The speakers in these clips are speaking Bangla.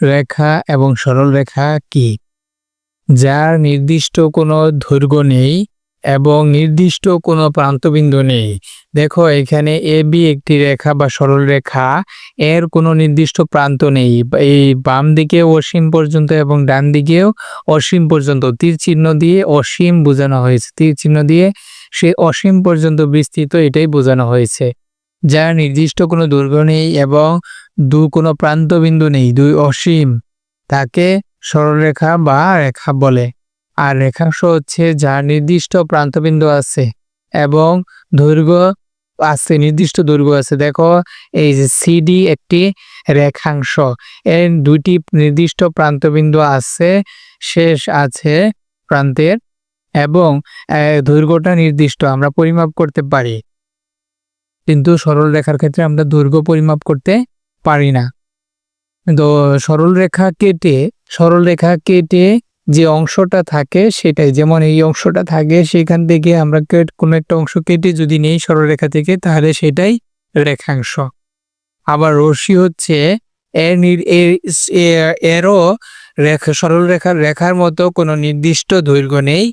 রেখা এবং সরল রেখা কি? যার নির্দিষ্ট কোনো দৈর্ঘ্য নেই এবং নির্দিষ্ট কোনো প্রান্তবিন্দু নেই। দেখো, এখানে এ, বি একটি রেখা বা সরল রেখা। এর কোনো নির্দিষ্ট প্রান্ত নেই। এই বাম দিকে অসীম পর্যন্ত এবং ডান দিকেও অসীম পর্যন্ত। তীর চিহ্ন দিয়ে অসীম বোঝানো হয়েছে। তীর চিহ্ন দিয়ে সে অসীম পর্যন্ত বিস্তৃত, এটাই বোঝানো হয়েছে। যার নির্দিষ্ট কোনো দৈর্ঘ্য নেই এবং দু কোনো প্রান্তবিন্দু নেই, দুই অসীম। তাকে সরলরেখা বা রেখা বলে। আর রেখাংশ হচ্ছে যার নির্দিষ্ট প্রান্তবিন্দু আছে এবং দৈর্ঘ্য আছে, নির্দিষ্ট দৈর্ঘ্য আছে। দেখো, এই যে সিডি একটি রেখাংশ, এর দুইটি নির্দিষ্ট প্রান্তবিন্দু আছে, শেষ আছে প্রান্তের এবং দৈর্ঘ্যটা নির্দিষ্ট, আমরা পরিমাপ করতে পারি। কিন্তু সরল রেখার ক্ষেত্রে আমরা দৈর্ঘ্য পরিমাপ করতে পারি না। তো সরল রেখা কেটে, সরল রেখা কেটে যে অংশটা থাকে সেটাই, যেমন এই অংশটা থাকে সেখান থেকে আমরা কোনো একটা অংশ কেটে যদি নেই সরলরেখা থেকে, তাহলে সেটাই রেখাংশ। আবার রশ্মি হচ্ছে এরও রেখা সরলরেখার রেখার রেখার মতো কোনো নির্দিষ্ট দৈর্ঘ্য নেই।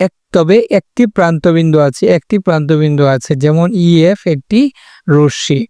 এক তবে একটি প্রান্তবিন্দু আছে একটি প্রান্তবিন্দু আছে যেমন ইএফ একটি রশ্মি।